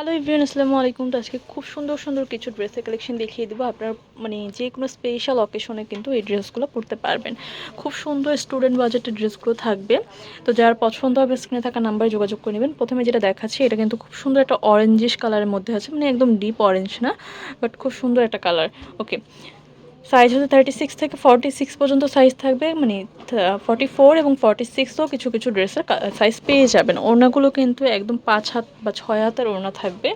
Hello even আসসালামু আলাইকুম। তো আজকে খুব সুন্দর সুন্দর কিছু ড্রেসের কালেকশন দেখিয়ে দেবো। আপনার মানে যে কোনো স্পেশাল অকেশনে কিন্তু এই ড্রেসগুলো পরতে পারবেন। খুব সুন্দর স্টুডেন্ট বাজেটের ড্রেসগুলো থাকবে। তো যার পছন্দ হবে স্ক্রিনে থাকা নাম্বারে যোগাযোগ করে নেবেন। প্রথমে যেটা দেখাচ্ছি, এটা কিন্তু খুব সুন্দর একটা অরেঞ্জিশ কালারের মধ্যে আছে। মানে একদম ডিপ অরেঞ্জ না বাট খুব সুন্দর একটা কালার ওকে সাইজ হচ্ছে থার্টি সিক্স থেকে ফর্টি সিক্স পর্যন্ত সাইজ থাকবে। মানে ফর্টি ফোর এবং ফর্টি সিক্সও কিছু কিছু ড্রেসের সাইজ পেয়ে যাবেন। ওড়নাগুলো কিন্তু একদম পাঁচ হাত বা ছয় হাতের ওড়না থাকবে।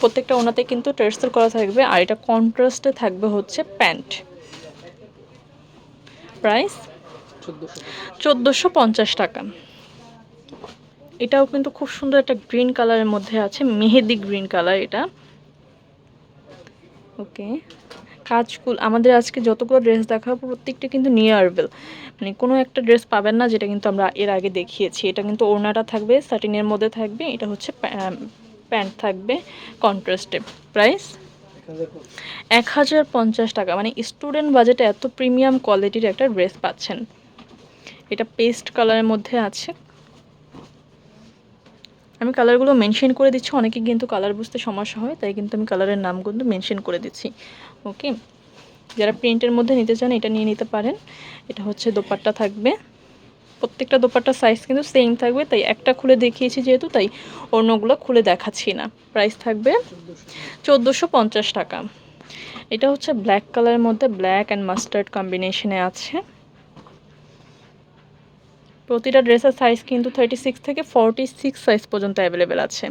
প্রত্যেকটা ওড়নাতে কিন্তু টেরসেল করা থাকবে আর এটা কন্ট্রাস্টে থাকবে হচ্ছে প্যান্ট। প্রাইস চোদ্দোশো পঞ্চাশ টাকা। এটাও কিন্তু খুব সুন্দর একটা গ্রিন কালারের মধ্যে আছে, মেহেদি গ্রিন কালার এটা। ওকে কাজগুলো আমাদের আজকে যতগুলো ড্রেস দেখাবো, প্রত্যেকটা কিন্তু নিয়ারবেল মানে কোনো একটা ড্রেস পাবেন না, যেটা কিন্তু আমরা এর আগে দেখিয়েছি। এটা কিন্তু ওড়নাটা থাকবে সাটিনের মধ্যে থাকবে, এটা হচ্ছে প্যান্ট থাকবে কন্ট্রাস্টে প্রাইস এক হাজার পঞ্চাশ টাকা। মানে স্টুডেন্ট বাজেটে এত প্রিমিয়াম কোয়ালিটির একটা ড্রেস পাচ্ছেন। এটা পেস্ট কালারের মধ্যে আছে। আমি কালারগুলো মেনশন করে দিচ্ছি। অনেকে কিন্তু কালার বুঝতে সমস্যা হয়, তাই কিন্তু আমি কালারের নাম কিন্তু মেনশন করে দিচ্ছি। ওকে যারা প্রিন্টের মধ্যে নিতে চান, এটা নিয়ে নিতে পারেন। এটা হচ্ছে দোপাট্টা থাকবে। প্রত্যেকটা দোপাট্টার সাইজ কিন্তু সেম থাকবে, তাই একটা খুলে দেখিয়েছি যেহেতু, তাই অন্যগুলো খুলে দেখাচ্ছি না। প্রাইস থাকবে চোদ্দোশো টাকা। এটা হচ্ছে ব্ল্যাক কালারের মধ্যে ব্ল্যাক অ্যান্ড মাস্টার্ড কম্বিনেশনে আছে। প্রতিটা ড্রেসের সাইজ কিন্তু থার্টি সিক্স থেকে ফর্টি সিক্স সাইজ পর্যন্ত অ্যাভেলেবেল আছে।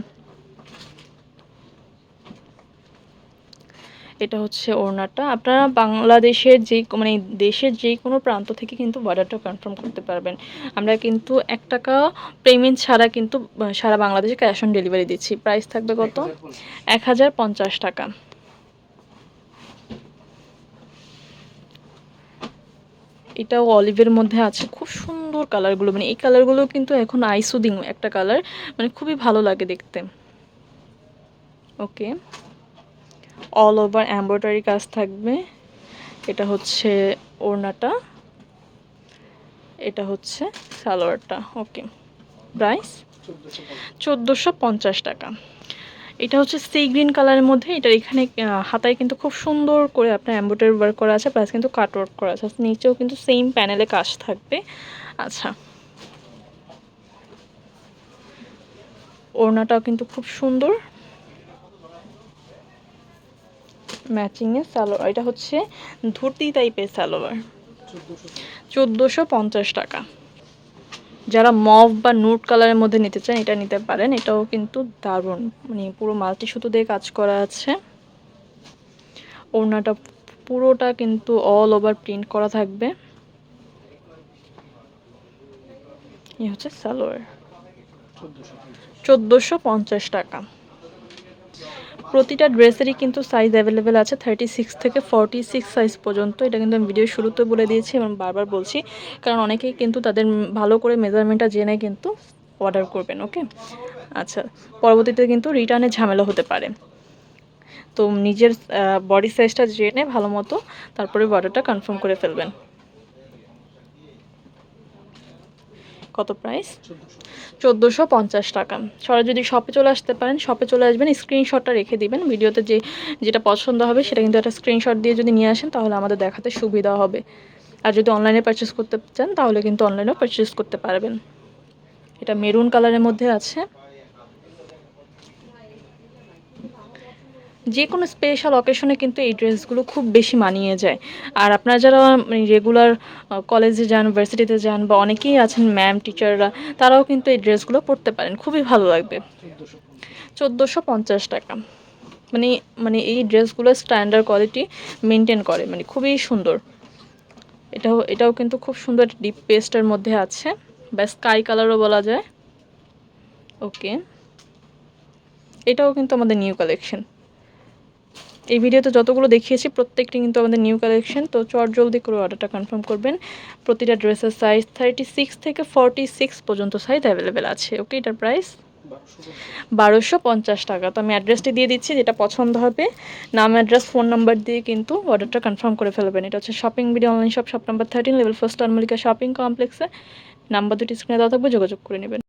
এটা হচ্ছে ওড়নাটা। আপনারা বাংলাদেশের যে মানে দেশের যে কোনো প্রান্ত থেকে কিন্তু অর্ডারটা কনফার্ম করতে পারবেন। আমরা কিন্তু এক টাকা পেমেন্ট ছাড়া কিন্তু সারা বাংলাদেশে ক্যাশ অন ডেলিভারি দিচ্ছি। প্রাইস থাকবে কত? এক হাজার পঞ্চাশ টাকা। এটাও অলিভের মধ্যে আছে। খুব সুন্দর কালারগুলো মানে এই কালারগুলো কিন্তু এখন আইসুদিং একটা কালার মানে খুবই ভালো লাগে দেখতে। ওকে অল ওভার এম্ব্রয়ডারি কাজ থাকবে। এটা হচ্ছে ওড়নাটা। এটা হচ্ছে সালোয়ারটা। ওকে প্রাইস চোদ্দোশো পঞ্চাশ টাকা। এটা হচ্ছে সি গ্রিন কালারের মধ্যে। এটার এখানে হাতায় কিন্তু খুব সুন্দর করে আপনার এম্ব্রয়ডারি ওয়ার্ক করা আছে প্লাস কিন্তু কাট ওয়ার্ক করা আছে। নিচেও কিন্তু সেম প্যানেলে কাজ থাকবে। আচ্ছা। ওড়নাটাও কিন্তু খুব সুন্দর। ম্যাচিংয়ে সালোয়ার এটা হচ্ছে ধুতি টাইপের সালোয়ার। চোদ্দোশো পঞ্চাশ টাকা। যারা মভ বা নুট কালারের মধ্যে নিতে চান এটা নিতে পারেন। এটাও কিন্তু দারুণ। মানে পুরো মাল্টি সুতো দিয়ে কাজ করা আছে। ওড়নাটা পুরোটা কিন্তু অল ওভার প্রিন্ট করা থাকবে। এই হচ্ছে সালোয়ার। চোদ্দোশো পঞ্চাশ টাকা। প্রতিটা ড্রেসেরই কিন্তু সাইজ অ্যাভেলেবেল আছে থার্টি সিক্স থেকে ফর্টি সিক্স সাইজ পর্যন্ত। এটা কিন্তু আমি ভিডিও শুরুতে বলে দিয়েছি এবং বারবার বলছি, কারণ অনেকেই কিন্তু তাদের ভালো করে মেজারমেন্টটা জেনে কিন্তু অর্ডার করবেন ওকে আচ্ছা পরবর্তীতে কিন্তু রিটার্নে ঝামেলা হতে পারে। তো নিজের বডি সাইজটা জেনে ভালো মতো তারপরে অর্ডারটা কনফার্ম করে ফেলবেন। কত প্রাইস চোদ্দোশো পঞ্চাশ টাকা। যদি শপে চলে আসতে পারেন শপে চলে আসবেন স্ক্রিনশটটা রেখে দিবেন। ভিডিওতে যে, যেটা পছন্দ হবে, সেটা কিন্তু একটা স্ক্রিনশট দিয়ে যদি নিয়ে আসেন, তাহলে আমাদের দেখাতে সুবিধা হবে। আর যদি অনলাইনে পারচেস করতে চান, তাহলে কিন্তু অনলাইনেও পারচেস করতে পারবেন। এটা মেরুন কালারের মধ্যে আছে। যে কোনো স্পেশাল অকেশনে কিন্তু এই ড্রেসগুলো খুব বেশি মানিয়ে যায়। আর আপনারা যারা মানে রেগুলার কলেজে যান ইউনিভার্সিটিতে যান বা অনেকেই আছেন ম্যাম টিচাররা তারাও কিন্তু এই ড্রেসগুলো পরতে পারেন। খুবই ভালো লাগবে। চোদ্দোশো পঞ্চাশ টাকা। মানে মানে এই ড্রেসগুলো স্ট্যান্ডার্ড কোয়ালিটি মেনটেন করে। মানে খুবই সুন্দর। এটাও এটাও কিন্তু খুব সুন্দর ডিপ পেস্টের মধ্যে আছে। বা স্কাই কালারও বলা যায়। ওকে এটাও কিন্তু আমাদের নিউ কালেকশন এই ভিডিওতে যতগুলো দেখিয়েছি, প্রত্যেকটি কিন্তু আমাদের নিউ কালেকশন তো চট জলদি করে অর্ডারটা কনফার্ম করবেন। প্রতিটা ড্রেসের সাইজ থার্টি সিক্স থেকে ফর্টি সিক্স পর্যন্ত সাইজ অ্যাভেলেবেল আছে ওকে এটার প্রাইস বারোশো পঞ্চাশ টাকা। তো আমি অ্যাড্রেসটি দিয়ে দিচ্ছি, যেটা পছন্দ হবে। নাম অ্যাড্রেস ফোন নাম্বার দিয়ে কিন্তু অর্ডারটা কনফার্ম করে ফেলবেন। এটা হচ্ছে shopping video online shop shop number thirteen level first Anmolika shopping কমপ্লেক্সে নাম্বার দুটি স্ক্রিনে দেওয়া থাকবে, যোগাযোগ করে নেবেন।